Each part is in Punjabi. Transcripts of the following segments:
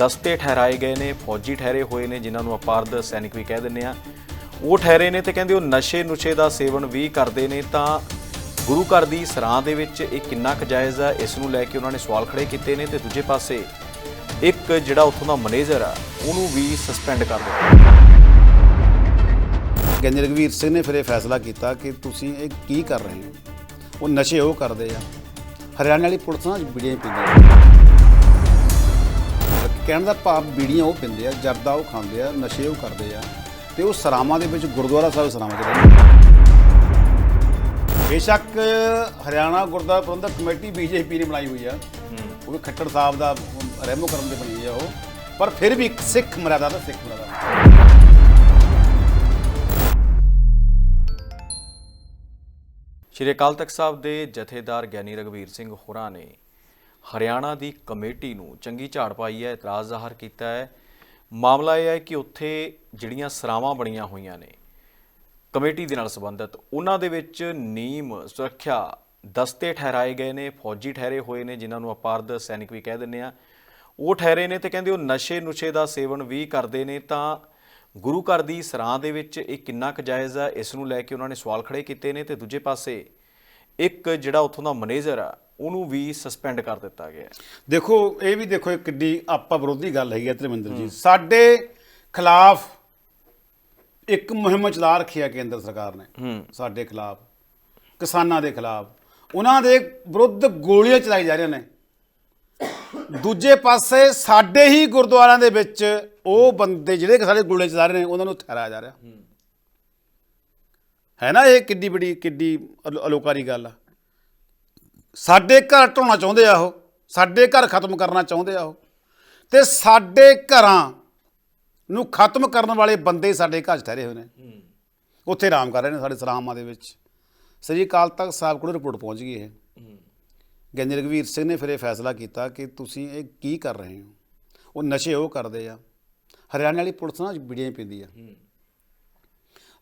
ਦਸਤੇ ਠਹਿਰਾਏ ਗਏ ਨੇ, ਫੌਜੀ ਠਹਿਰੇ ਹੋਏ ਨੇ, ਜਿਨ੍ਹਾਂ ਨੂੰ ਆਪਾਂ ਅਰਧ ਸੈਨਿਕ ਵੀ ਕਹਿ ਦਿੰਦੇ ਆ ਉਹ ਠਹਿਰੇ ਨੇ ਤੇ ਕਹਿੰਦੇ ਉਹ ਨਸ਼ੇ ਨੁਸ਼ੇ ਦਾ ਸੇਵਨ ਵੀ ਕਰਦੇ ਨੇ ਤਾਂ ਗੁਰੂ ਘਰ ਦੀ ਸਰਾਂ ਦੇ ਵਿੱਚ ਇਹ ਕਿੰਨਾ ਕੁ ਜਾਇਜ਼ ਆ, ਇਸ ਨੂੰ ਲੈ ਕੇ ਉਹਨਾਂ ਨੇ ਸਵਾਲ ਖੜੇ ਕੀਤੇ ਨੇ ਤੇ ਦੂਜੇ ਪਾਸੇ ਇੱਕ ਜਿਹੜਾ ਉੱਥੋਂ ਦਾ ਮੈਨੇਜਰ ਆ, ਉਹਨੂੰ ਵੀ ਸਸਪੈਂਡ ਕਰ ਦਿੱਤਾ। ਕਹਿੰਦੇ ਰਘਵੀਰ ਸਿੰਘ ਨੇ ਫਿਰ ਇਹ ਫੈਸਲਾ ਕੀਤਾ ਕਿ ਤੁਸੀਂ ਇਹ ਕੀ ਕਰ ਰਹੇ ਹੋ? ਉਹ ਨਸ਼ੇ ਉਹ ਕਰਦੇ ਆ। ਹਰਿਆਣਾ ਵਾਲੀ ਪੁਲਿਸ ਨਾਲ ਬੀੜੀਆਂ ਹੀ ਆ। ਕਹਿਣ ਦਾ ਭਾਵ ਬੀੜੀਆਂ ਉਹ ਪੀਂਦੇ ਆ ਜਰਦਾ ਉਹ ਖਾਂਦੇ ਆ ਨਸ਼ੇ ਉਹ ਕਰਦੇ ਆ ਤੇ ਉਹ ਸਰਾਵਾਂ ਦੇ ਵਿੱਚ ਗੁਰਦੁਆਰਾ ਸਾਹਿਬ ਸਰਾਵਾਂ ਚ ਰਹਿੰਦੇ ਬੇਸ਼ੱਕ ਹਰਿਆਣਾ ਗੁਰਦੁਆਰਾ ਪ੍ਰਬੰਧਕ ਕਮੇਟੀ ਬੀਜੇਪੀ ਨੇ ਬਣਾਈ ਹੋਈ ਆ। ਉਹ ਖੱਟੜ ਸਾਹਿਬ ਦਾ ਰਹਿਮੋ ਕਰਮ ਦੇ ਬਣੀ ਆ ਉਹ। ਪਰ ਫਿਰ ਵੀ ਸਿੱਖ ਮਰਿਆਦਾ ਦਾ ਸਿੱਖ ਮਰਿਆਦਾ। ਸ਼੍ਰੀ ਅਕਾਲ ਤਖਤ ਸਾਹਿਬ ਦੇ ਜਥੇਦਾਰ ਗਿਆਨੀ ਰਗਵੀਰ ਸਿੰਘ ਹੋਰਾਂ ਨੇ ਹਰਿਆਣਾ ਦੀ ਕਮੇਟੀ ਨੂੰ ਚੰਗੀ ਝਾੜ ਪਾਈ ਹੈ, ਇਤਰਾਜ਼ ਜ਼ਾਹਰ ਕੀਤਾ ਹੈ। ਮਾਮਲਾ ਇਹ ਹੈ ਕਿ ਉੱਥੇ ਜਿਹੜੀਆਂ ਸਰਾਵਾਂ ਬਣੀਆਂ ਹੋਈਆਂ ਨੇ ਕਮੇਟੀ ਦੇ ਨਾਲ ਸੰਬੰਧਿਤ, ਉਹਨਾਂ ਦੇ ਵਿੱਚ ਨੀਮ ਸੁਰੱਖਿਆ ਦਸਤੇ ਠਹਿਰਾਏ ਗਏ ਨੇ, ਫੌਜੀ ਠਹਿਰੇ ਹੋਏ ਨੇ, ਜਿਨ੍ਹਾਂ ਨੂੰ ਆਪਾਂ ਅਰਧ ਸੈਨਿਕ ਵੀ ਕਹਿ ਦਿੰਦੇ ਆ ਉਹ ਠਹਿਰੇ ਨੇ ਤੇ ਕਹਿੰਦੇ ਉਹ ਨਸ਼ੇ ਨੁਸ਼ੇ ਦਾ ਸੇਵਨ ਵੀ ਕਰਦੇ ਨੇ, ਤਾਂ ਗੁਰੂ ਘਰ ਦੀ ਸਰਾਂ ਦੇ ਵਿੱਚ ਇਹ ਕਿੰਨਾ ਕੁ ਜਾਇਜ਼ ਆ, ਇਸ ਨੂੰ ਲੈ ਕੇ ਉਹਨਾਂ ਨੇ ਸਵਾਲ ਖੜੇ ਕੀਤੇ ਨੇ ਤੇ ਦੂਜੇ ਪਾਸੇ ਇੱਕ ਜਿਹੜਾ ਉੱਥੋਂ ਦਾ ਮੈਨੇਜਰ ਆ ਉਹਨੂੰ ਵੀ ਸਸਪੈਂਡ ਕਰ ਦਿੱਤਾ ਗਿਆ। ਦੇਖੋ ਇਹ ਵੀ ਦੇਖੋ ਇੱਕ ਕਿੱਡੀ ਆਪਾ ਵਿਰੋਧੀ ਗੱਲ ਹੈਗੀ ਹੈ ਧਰਮਿੰਦਰ ਜੀ। ਸਾਡੇ ਖਿਲਾਫ ਇੱਕ ਮੁਹਿੰਮ ਚਲਾ ਰੱਖੀ ਹੈ ਕੇਂਦਰ ਸਰਕਾਰ ਨੇ। ਸਾਡੇ ਖਿਲਾਫ ਕਿਸਾਨਾਂ ਦੇ ਖਿਲਾਫ। ਉਹਨਾਂ ਦੇ ਵਿਰੁੱਧ ਗੋਲੀਆਂ ਚਲਾਈ ਜਾ ਰਹੀਆਂ ਨੇ। ਦੂਜੇ ਪਾਸੇ ਸਾਡੇ ਹੀ ਗੁਰਦੁਆਰਿਆਂ ਦੇ ਵਿੱਚ ਉਹ ਬੰਦੇ ਜਿਹੜੇ ਕਿ ਸਾਡੇ ਗੋਲੀਆਂ ਚਲਾ ਰਹੇ ਨੇ ਉਹਨਾਂ ਨੂੰ ਠਹਿਰਾਇਆ ਜਾ ਰਿਹਾ। ਹੈ। ਨਾ ਇਹ ਕਿੱਡੀ ਬੜੀ ਕਿੱਡੀ ਅਲੋ- ਅਲੋਕਾਰੀ ਗੱਲ ਆ। ਸਾਡੇ ਘਰ ਢਾਉਣਾ ਚਾਹੁੰਦੇ ਆ ਉਹ। ਸਾਡੇ ਘਰ ਖਤਮ ਕਰਨਾ ਚਾਹੁੰਦੇ ਆ ਉਹ। ਤੇ ਸਾਡੇ ਘਰਾਂ ਨੂੰ ਖਤਮ ਕਰਨ ਵਾਲੇ ਬੰਦੇ ਸਾਡੇ ਘਰ 'ਚ ਠਹਿਰੇ ਹੋਏ ਨੇ। ਉੱਥੇ ਆਰਾਮ ਕਰ ਰਹੇ ਨੇ ਸਾਡੇ ਸਰਾਮਾਂ ਦੇ ਵਿੱਚ। ਸ੍ਰੀ ਅਕਾਲ ਤਖਤ ਸਾਹਿਬ ਕੋਲ ਰਿਪੋਰਟ ਪਹੁੰਚ ਗਈ ਹੈ। ਗੰਜ ਰਘਵੀਰ ਸਿੰਘ ਨੇ ਫਿਰ ਇਹ ਫੈਸਲਾ ਕੀਤਾ ਕਿ ਤੁਸੀਂ ਇਹ ਕੀ ਕਰ ਰਹੇ ਹੋ? ਉਹ ਨਸ਼ੇ ਉਹ ਕਰਦੇ ਆ। ਹਰਿਆਣਾ ਵਾਲੀ ਪੁਲਿਸ ਨਾਲ ਬੀੜੀਆਂ ਹੀ ਪੀਂਦੀ ਆ।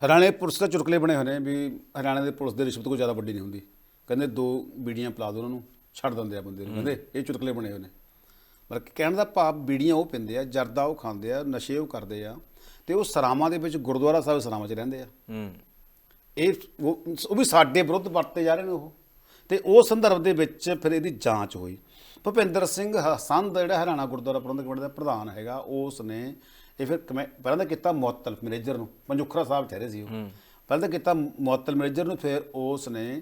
ਹਰਿਆਣੇ ਪੁਲਿਸ ਦੇ ਚੁਟਕਲੇ ਬਣੇ ਹੋਏ ਨੇ ਵੀ ਹਰਿਆਣਾ ਦੇ ਪੁਲਿਸ ਦੇ ਰਿਸ਼ਵਤ ਕੋਈ ਜ਼ਿਆਦਾ ਵੱਡੀ ਨਹੀਂ ਹੁੰਦੀ। ਕਹਿੰਦੇ ਦੋ ਬੀੜੀਆਂ ਪਿਲਾ ਦਿਓ ਉਹਨਾਂ ਨੂੰ ਛੱਡ ਦਿੰਦੇ ਆ ਬੰਦੇ ਨੂੰ ਕਹਿੰਦੇ ਇਹ ਚੁਟਕਲੇ ਬਣੇ ਹੋਏ ਨੇ। ਪਰ ਕਹਿਣ ਦਾ ਭਾਵ ਬੀੜੀਆਂ ਉਹ ਪਿੰਦੇ ਆ ਜਰਦਾ ਉਹ ਖਾਂਦੇ ਆ ਨਸ਼ੇ ਉਹ ਕਰਦੇ ਆ ਤੇ ਉਹ ਸਰਾਵਾਂ ਦੇ ਵਿੱਚ ਗੁਰਦੁਆਰਾ ਸਾਹਿਬ ਸਰਾਵਾਂ 'ਚ ਰਹਿੰਦੇ ਆ। ਹੂੰ। ਇਹ ਉਹ ਵੀ ਸਾਡੇ ਵਿਰੁੱਧ ਵਰਤੇ ਜਾ ਰਹੇ ਨੇ ਉਹ। ਤੇ ਉਹ ਸੰਦਰਭ ਦੇ ਵਿੱਚ ਫਿਰ ਇਹਦੀ ਜਾਂਚ ਹੋਈ। ਭੁਪਿੰਦਰ ਸਿੰਘ ਹਸੰਦ ਜਿਹੜਾ ਹਰਿਆਣਾ ਗੁਰਦੁਆਰਾ ਪ੍ਰਬੰਧਕ ਕਮੇਟੀ ਦਾ ਪ੍ਰਧਾਨ ਹੈਗਾ ਉਸ ਨੇ ਇਹ ਫਿਰ ਪਹਿਲਾਂ ਤਾਂ ਕੀਤਾ ਮੁਅੱਤਲ ਮੈਨੇਜਰ ਨੂੰ ਪੰਜੁਖਰਾ ਸਾਹਿਬ ਠਹਿਰੇ ਸੀ ਉਹ। ਪਹਿਲਾਂ ਤਾਂ ਕੀਤਾ ਮੁਅੱਤਲ ਮੈਨੇਜਰ ਨੂੰ ਫਿਰ ਉਸ ਨੇ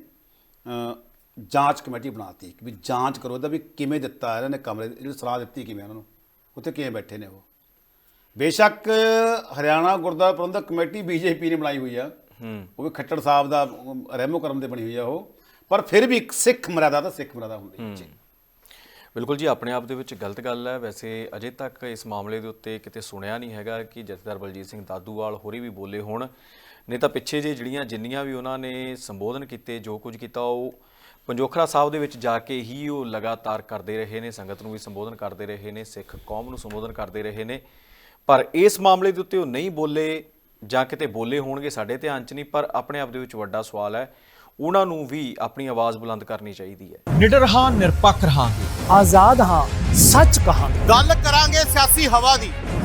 ਜਾਂਚ ਕਮੇਟੀ ਬਣਾਤੀ ਕਿ ਵੀ ਜਾਂਚ ਕਰੋ ਇਹਦਾ ਵੀ ਕਿਵੇਂ ਦਿੱਤਾ ਇਹਨਾਂ ਨੇ ਕਮਰੇ ਜਿਹੜੀ ਸਲਾਹ ਦਿੱਤੀ ਕਿਵੇਂ ਉਹਨਾਂ ਨੂੰ ਉੱਥੇ ਕਿਵੇਂ ਬੈਠੇ ਨੇ ਉਹ। ਬੇਸ਼ੱਕ ਹਰਿਆਣਾ ਗੁਰਦੁਆਰਾ ਪ੍ਰਬੰਧਕ ਕਮੇਟੀ ਬੀਜੇਪੀ ਨੇ ਬਣਾਈ ਹੋਈ ਆ। ਉਹ ਵੀ ਖੱਟੜ ਸਾਹਿਬ ਦਾ ਰਹਿਮੋ ਕਰਮ ਦੇ ਬਣੀ ਹੋਈ ਆ ਉਹ। ਪਰ ਫਿਰ ਵੀ ਇੱਕ ਸਿੱਖ ਮਰਿਆਦਾ ਦਾ ਸਿੱਖ ਮਰਿਆਦਾ ਹੁੰਦੀ ਹੈ। ਜੀ ਬਿਲਕੁਲ ਜੀ ਆਪਣੇ ਆਪ ਦੇ ਵਿੱਚ ਗਲਤ ਗੱਲ ਹੈ। ਵੈਸੇ ਅਜੇ ਤੱਕ ਇਸ ਮਾਮਲੇ ਦੇ ਉੱਤੇ ਕਿਤੇ ਸੁਣਿਆ ਨਹੀਂ ਹੈਗਾ ਕਿ ਜਥੇਦਾਰ ਬਲਜੀਤ ਸਿੰਘ ਦਾਦੂਵਾਲ ਹੋਰੀ ਵੀ ਬੋਲੇ ਹੋਣ। ਨਹੀਂ ਤਾਂ ਪਿੱਛੇ ਜੇ ਜਿਹੜੀਆਂ ਜਿੰਨੀਆਂ ਵੀ ਉਹਨਾਂ ਨੇ ਸੰਬੋਧਨ ਕੀਤੇ ਜੋ ਕੁਝ ਕੀਤਾ ਉਹ ਪੰਜੋਖਰਾ ਸਾਹਿਬ ਦੇ ਵਿੱਚ ਜਾ ਕੇ ਹੀ ਉਹ ਲਗਾਤਾਰ ਕਰਦੇ ਰਹੇ ਨੇ ਸੰਗਤ ਨੂੰ ਵੀ ਸੰਬੋਧਨ ਕਰਦੇ ਰਹੇ ਨੇ ਸਿੱਖ ਕੌਮ ਨੂੰ ਸੰਬੋਧਨ ਕਰਦੇ ਰਹੇ ਨੇ। ਪਰ ਇਸ ਮਾਮਲੇ ਦੇ ਉੱਤੇ ਉਹ ਨਹੀਂ ਬੋਲੇ ਜਾਂ ਕਿਤੇ ਬੋਲੇ ਹੋਣਗੇ ਸਾਡੇ ਧਿਆਨ 'ਚ ਨਹੀਂ ਪਰ ਆਪਣੇ ਆਪ ਦੇ ਵਿੱਚ ਵੱਡਾ ਸਵਾਲ ਹੈ ਉਹਨਾਂ ਨੂੰ ਵੀ ਆਪਣੀ ਆਵਾਜ਼ ਬੁਲੰਦ ਕਰਨੀ ਚਾਹੀਦੀ ਹੈ। ਨਿਡਰ ਹਾਂ ਨਿਰਪੱਖ ਰਹਾਂਗੇ। ਆਜ਼ਾਦ ਹਾਂ ਸੱਚ ਕਹਾਂਗੇ। ਗੱਲ ਕਰਾਂਗੇ ਸਿਆਸੀ ਹਵਾ ਦੀ।